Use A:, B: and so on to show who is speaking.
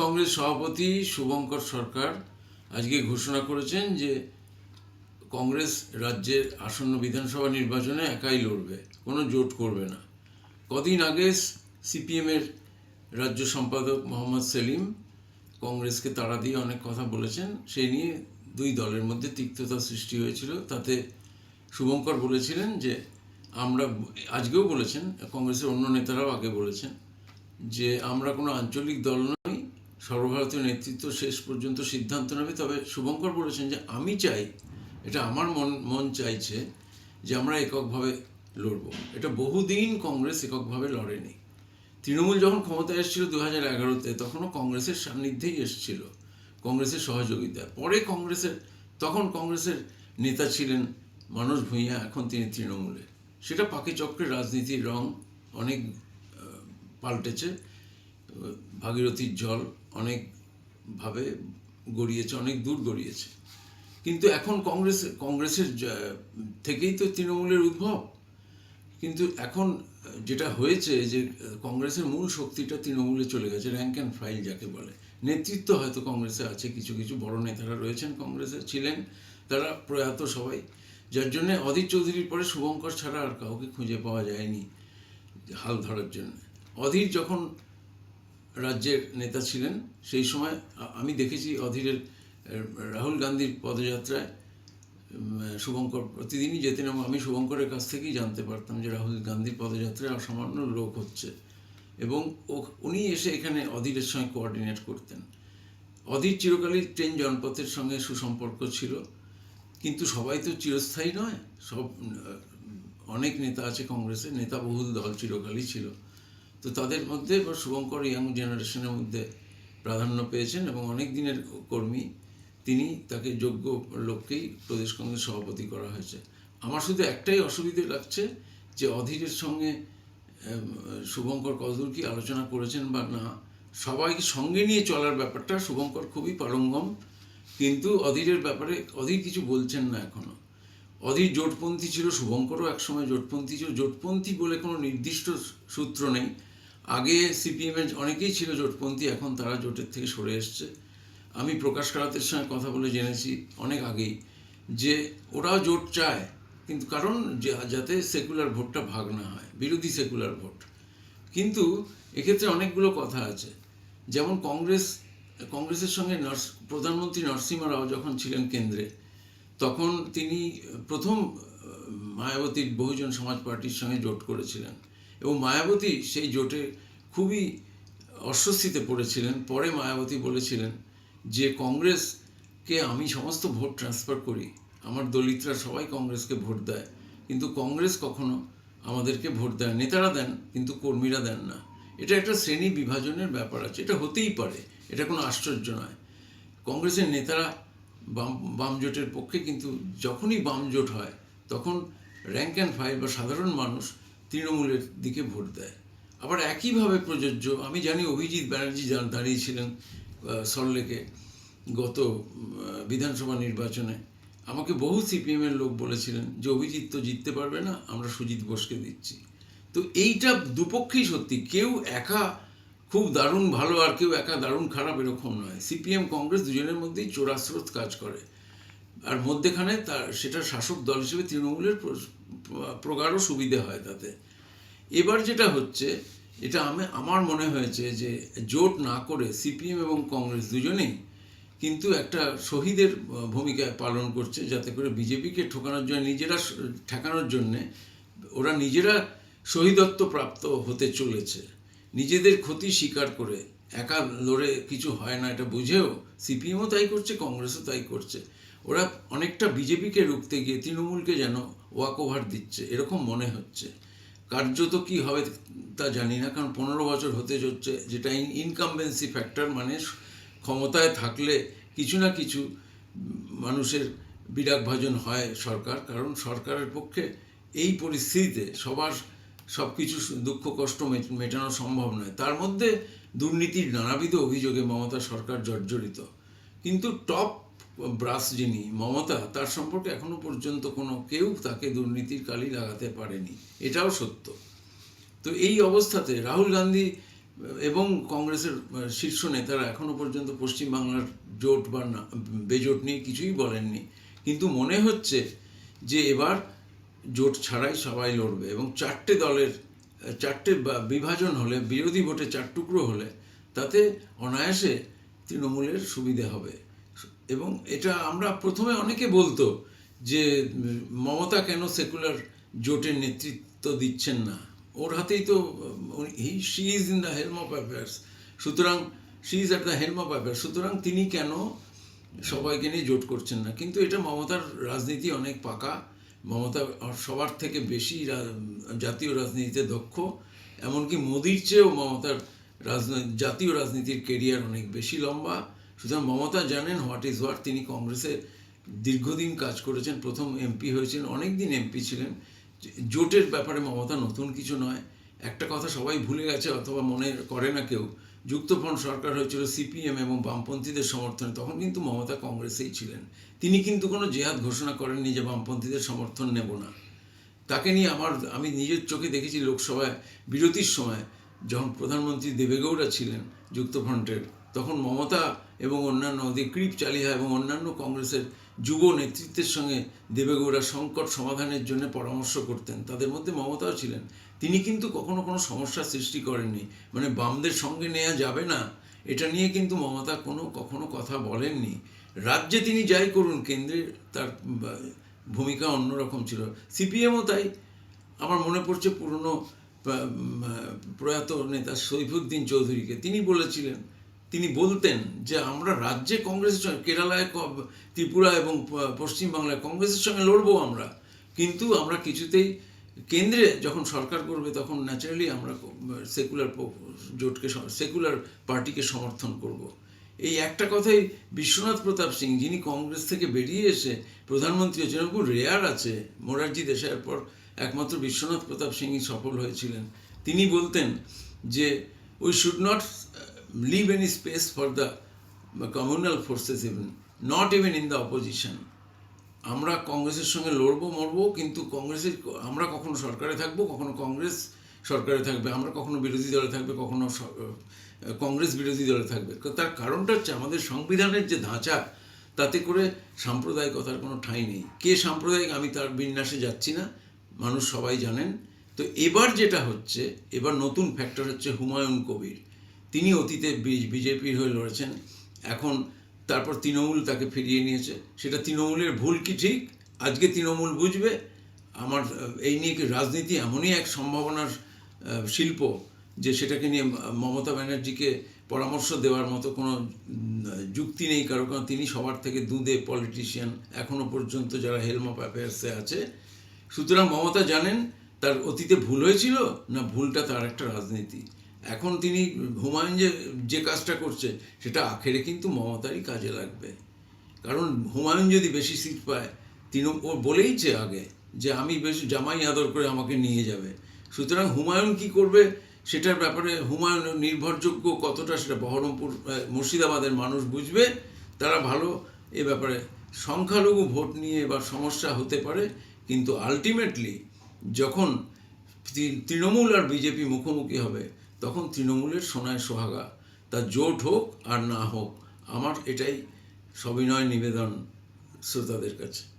A: কংগ্রেস সভাপতি শুভঙ্কর সরকার আজকে ঘোষণা করেছেন যে কংগ্রেস রাজ্যের আসন্ন বিধানসভা নির্বাচনে একাই লড়বে, কোনো জোট করবে না। কদিন আগে সিপিএমের রাজ্য সম্পাদক মোহাম্মদ সেলিম কংগ্রেসকে তাড়া দিয়ে অনেক কথা বলেছেন। সেই নিয়ে দুই দলের মধ্যে তিক্ততা সৃষ্টি হয়েছিল। তাতে শুভঙ্কর বলেছিলেন যে, আমরা আজকেও বলেছেন, কংগ্রেসের অন্য নেতারাও আগে বলেছেন যে, আমরা কোনো আঞ্চলিক দল নই সর্বভারতীয় নেতৃত্ব শেষ পর্যন্ত সিদ্ধান্ত নেবে। তবে শুভঙ্কর বলেছেন যে, আমি চাই, এটা আমার মন মন চাইছে যে আমরা এককভাবে লড়ব। এটা বহুদিন কংগ্রেস এককভাবে লড়েনি। তৃণমূল যখন ক্ষমতায় এসেছিল দু হাজার এগারোতে, তখনও কংগ্রেসের সান্নিধ্যেই এসেছিল কংগ্রেসের সহযোগিতায় পরে কংগ্রেসের, তখন কংগ্রেসের নেতা ছিলেন মানস ভূঁইয়া, এখন তিনি তৃণমূলে। সেটা পাকি চক্রের রাজনীতির রং অনেক পাল্টেছে। ভাগীরথীর জল অনেকভাবে গড়িয়েছে, অনেক দূর গড়িয়েছে। কিন্তু এখন কংগ্রেস, কংগ্রেসের থেকেই তো তৃণমূলের উদ্ভব। কিন্তু এখন যেটা হয়েছে যে, কংগ্রেসের মূল শক্তিটা তৃণমূলে চলে গেছে র্যাঙ্ক অ্যান্ড ফাইল যাকে বলে। নেতৃত্ব হয়তো কংগ্রেসে আছে, কিছু কিছু বড় নেতারা রয়েছেন কংগ্রেসে, ছিলেন তারা প্রয়াত সবাই। যার জন্য অধীর চৌধুরীর পরে শুভঙ্কর ছাড়া আর কাউকে খুঁজে পাওয়া যায়নি হাল ধরার জন্য। অধীর যখন রাজ্যের নেতা ছিলেন। সেই সময় আমি দেখেছি অধীরের রাহুল গান্ধীর পদযাত্রায় শুভঙ্কর, প্রতিদিনই যেতেন এবং আমি শুভঙ্করের কাছ থেকেই জানতে পারতাম যে রাহুল গান্ধীর পদযাত্রায় অসামান্য লোক হচ্ছে। এবং ও- উনি এসে এখানে অধীরের সঙ্গে কোঅর্ডিনেট করতেন। অধীর চিরকালই ট্রেন জনপথের সঙ্গে সুসম্পর্ক ছিল। কিন্তু সবাই তো চিরস্থায়ী নয়। সব অনেক নেতা আছে কংগ্রেসের, নেতা বহুল দল চিরকালই ছিল। তো তাদের মধ্যে এবার শুভঙ্কর ইয়াং জেনারেশনের মধ্যে প্রাধান্য পেয়েছেন এবং অনেক দিনের কর্মী তিনি তাকে যোগ্য লোককেই প্রদেশ কংগ্রেস সভাপতি করা হয়েছে। আমার শুধু একটাই অসুবিধে লাগছে যে অধীরের সঙ্গে শুভঙ্কর কতদূর কি আলোচনা করেছেন বা না, সবাইকে সঙ্গে নিয়ে চলার ব্যাপারটা শুভঙ্কর খুবই পারঙ্গম কিন্তু অধীরের ব্যাপারে অধীর কিছু বলছেন না এখনও। অধীর জোটপন্থী ছিল, শুভঙ্করও একসময় জোটপন্থী ছিল। জোটপন্থী বলে কোনো নির্দিষ্ট সূত্র নেই। আগে সিপিএমের অনেকেই ছিল জোটপন্থী, এখন তারা জোটের থেকে সরে এসছে। আমি প্রকাশ কারাতের সঙ্গে কথা বলে জেনেছি অনেক আগেই যে ওরাও জোট চায়, কিন্তু কারণ যাতে সেকুলার ভোটটা ভাগ না হয়, বিরোধী সেকুলার ভোট। কিন্তু এক্ষেত্রে অনেকগুলো কথা আছে। যেমন কংগ্রেস, কংগ্রেসের সঙ্গে নরস, প্রধানমন্ত্রী নরসিমা রাও যখন ছিলেন কেন্দ্রে, তখন তিনি প্রথম মায়াবতীর বহুজন সমাজ পার্টির সঙ্গে জোট করেছিলেন। এবং মায়াবতী সেই জোটে খুবই অস্বস্তিতে পড়েছিলেন। পরে মায়াবতী বলেছিলেন যে, কংগ্রেসকে আমি সমস্ত ভোট ট্রান্সফার করি। আমার দলিতরা সবাই কংগ্রেসকে ভোট দেয়। কিন্তু কংগ্রেস কখনো আমাদেরকে ভোট দেয় নেতারা দেন, কিন্তু কর্মীরা দেন না। এটা একটা শ্রেণি বিভাজনের ব্যাপার আছে। এটা হতেই পারে। এটা কোনো আশ্চর্য নয়। কংগ্রেসের নেতারা বাম বাম জোটের পক্ষে কিন্তু যখনই বাম জোট হয়, তখন র্যাঙ্ক অ্যান্ড ফাইল বা সাধারণ মানুষ তৃণমূলের দিকে ভোট দেয়। আবার একইভাবে প্রযোজ্য, আমি জানি অভিজিৎ ব্যানার্জি দাঁড়িয়েছিলেন সল্টলেকে গত বিধানসভা নির্বাচনে, আমাকে বহু সিপিএমের লোক বলেছিলেন যে অভিজিৎ তো জিততে পারবে না, আমরা সুজিত বোসকে দিচ্ছি। তো এইটা দুপক্ষেই সত্যি, কেউ একা খুব দারুণ ভালো আর কেউ একা দারুণ খারাপ এরকম নয়। সিপিএম, কংগ্রেস দুজনের মধ্যেই চোরাস্রোত কাজ করে। আর মধ্যেখানে তার, সেটা শাসক দল হিসেবে তৃণমূলের প্র- প্রগাঢ় সুবিধে হয় তাতে। এবার যেটা হচ্ছে, এটা আমি, আমার মনে হয়েছে যে জোট না করে সিপিএম এবং কংগ্রেস দুজনেই কিন্তু একটা শহীদের ভূমিকা পালন করছে যাতে করে বিজেপিকে ঠোকানোর জন্য, নিজেরা ঠেকানোর জন্যে ওরা নিজেরা শহীদত্ব প্রাপ্ত হতে চলেছে। নিজেদের ক্ষতি স্বীকার করে একা লড়ে কিছু হয় না, এটা বুঝেও সিপিএমও তাই করছে, কংগ্রেসও তাই করছে। ওরা অনেকটা বিজেপিকে রুখতে গিয়ে তৃণমূলকে যেন ওভার দিচ্ছে, এরকম মনে হচ্ছে। কার্যত কি হবে তা জানি না, কারণ পনেরো বছর হতে হচ্ছে যেটা ইনকামবেন্সি ফ্যাক্টর মানে ক্ষমতায় থাকলে কিছু না কিছু মানুষের বিরাগ ভাজন হয় সরকার, কারণ সরকারের পক্ষে এই পরিস্থিতিতে সবার সব কিছু দুঃখ কষ্ট মেটানো সম্ভব নয়। তার মধ্যে দুর্নীতির নানাবিধ অভিযোগে মমতা সরকার জর্জরিত। কিন্তু টপ ব্রাস যিনি মমতা তার সম্পর্কে এখনও পর্যন্ত কোনো কেউ তাকে দুর্নীতির কালি লাগাতে পারেনি। এটাও সত্য। তো এই অবস্থাতে রাহুল গান্ধী এবং কংগ্রেসের শীর্ষ নেতারা এখনও পর্যন্ত পশ্চিমবাংলার জোট বা বেজোট নিয়ে কিছুই বলেননি। কিন্তু মনে হচ্ছে যে এবার জোট ছাড়াই সবাই লড়বে এবং চারটে দলের, চারটে বিভাজন হলে, বিরোধী ভোটে চার টুকরো হলে তাতে অনায়াসে তৃণমূলের সুবিধে হবে। এবং এটা আমরা প্রথমে অনেকে বলতো যে, মমতা কেন সেকুলার জোটের নেতৃত্ব দিচ্ছেন না? ওর হাতেই তো he she is in the helm of affairs সুতরাং she is at the helm of affairs সুতরাং তিনি কেন সবাইকে নিয়ে জোট করছেন না? কিন্তু এটা মমতার রাজনীতি অনেক পাকা। মমতা সবার থেকে বেশি জাতীয় রাজনীতিতে দক্ষ। এমনকি মোদির চেয়েও মমতার রাজনীতি জাতীয় রাজনীতির কেরিয়ার অনেক বেশি লম্বা। সুতরাং মমতা জানেন হোয়াট ইজ হোয়াট। তিনি কংগ্রেসে দীর্ঘদিন কাজ করেছেন। প্রথম এমপি হয়েছেন অনেক দিন এমপি ছিলেন। জোটের ব্যাপারে মমতা নতুন কিছু নয়। একটা কথা সবাই ভুলে গেছে অথবা মনে করে না কেউ। যুক্তফ্রন্ট সরকার হয়েছিল সিপিএম এবং বামপন্থীদের সমর্থনে। তখন কিন্তু মমতা কংগ্রেসেই ছিলেন। তিনি কিন্তু কোনো জেহাদ ঘোষণা করেননি যে বামপন্থীদের সমর্থন নেব না। তাকে নিয়ে আমার, আমি নিজের চোখে দেখেছি লোকসভায় বিরতির সময়। যখন প্রধানমন্ত্রী দেবেগৌড়া ছিলেন যুক্তফ্রন্টের তখন মমতা এবং অন্যান্য ওদের কৃপ চালিহা এবং অন্যান্য কংগ্রেসের যুব নেতৃত্বের সঙ্গে দেবেগৌড়া সংকট সমাধানের জন্য পরামর্শ করতেন। তাদের মধ্যে মমতাও ছিলেন। তিনি কিন্তু কখনো কোনো সমস্যার সৃষ্টি করেননি। মানে বামদের সঙ্গে নেওয়া যাবে না, এটা নিয়ে কিন্তু মমতা কোনো কখনো কথা বলেননি। রাজ্যে তিনি যাই করুন, কেন্দ্রে তার ভূমিকা অন্যরকম ছিল। সিপিএমও তাই। আমার মনে পড়ছে পুরনো প্রয়াত নেতা সৈফুদ্দিন চৌধুরীকে। তিনি বলেছিলেন তিনি বলতেন যে আমরা রাজ্যে কংগ্রেসের সঙ্গে, কেরালায় ত্রিপুরা এবং পশ্চিমবাংলায় কংগ্রেসের সঙ্গে লড়বো আমরা কিন্তু আমরা কিছুতেই কেন্দ্রে যখন সরকার করবে তখন ন্যাচারালি আমরা সেকুলার জোটকে সেকুলার পার্টিকে সমর্থন করব। এই একটা কথাই বিশ্বনাথ প্রতাপ সিং, যিনি কংগ্রেস থেকে বেরিয়ে এসে প্রধানমন্ত্রী হয়েছেন খুব রেয়ার আছে, মোরারজি দেশাইয়ের পর একমাত্র বিশ্বনাথ প্রতাপ সিংই সফল হয়েছিলেন তিনি বলতেন যে we should not leave any space for the communal forces even not even in the opposition আমরা কংগ্রেসের সঙ্গে লড়বো, মরবো, কিন্তু কংগ্রেসের আমরা কখনো সরকারে থাকব, কখনো কংগ্রেস সরকারে থাকবে, আমরা কখনো বিরোধী দলে থাকবে, কখনো কংগ্রেস বিরোধী দলে থাকবে। তার কারণটা হচ্ছে আমাদের সংবিধানের যে ধাঁচা, তাতে করে সাম্প্রদায়িকতার কোনো ঠাঁই নেই। কে সাম্প্রদায়িক আমি তার বিন্যাসে যাচ্ছি না, মানুষ সবাই জানেন। তো এবার যেটা হচ্ছে, এবার নতুন ফ্যাক্টর হচ্ছে হুমায়ুন কবির। তিনি অতীতে বিজেপির হয়ে লড়েছেন। এখন তারপর তৃণমূল তাকে ফিরিয়ে নিয়েছে। সেটা তৃণমূলের ভুল কি ঠিক? আজকে তৃণমূল বুঝবে। আমার, এই নিয়ে কি রাজনীতি এমনই এক সম্ভাবনার শিল্প যে সেটাকে নিয়ে মমতা ব্যানার্জিকে পরামর্শ দেওয়ার মতো কোনো যুক্তি নেই কারও কারণ। তিনি সবার থেকে দুধে পলিটিশিয়ান এখনও পর্যন্ত যারা হেলম অফ অ্যাফেয়ার্সে আছে। সুতরাং মমতা জানেন তার অতীতে ভুল হয়েছিল না ভুলটা তার একটা রাজনীতি। এখন তিনি হুমায়ুন যে যে কাজটা করছে, সেটা আখেরে কিন্তু মমতারই কাজে লাগবে। কারণ হুমায়ুন যদি বেশি সিট পায়, তিনি, ও বলেইছে আগে যে আমি বেশি জামাই আদর করে আমাকে নিয়ে যাবে। সুতরাং হুমায়ুন কি করবে, সেটার ব্যাপারে হুমায়ুন নির্ভরযোগ্য কতটা সেটা বহরমপুর মুর্শিদাবাদের মানুষ বুঝবে। তারা ভালো এ ব্যাপারে সংখ্যালঘু ভোট নিয়ে এবার সমস্যা হতে পারে, কিন্তু আলটিমেটলি যখন তৃণমূল আর বিজেপি মুখোমুখি হবে তখন তৃণমূলের সোনায় সোহাগা, তা জোট হোক আর না হোক, আমার এটাই সবিনয় নিবেদন শ্রোতাদের কাছে।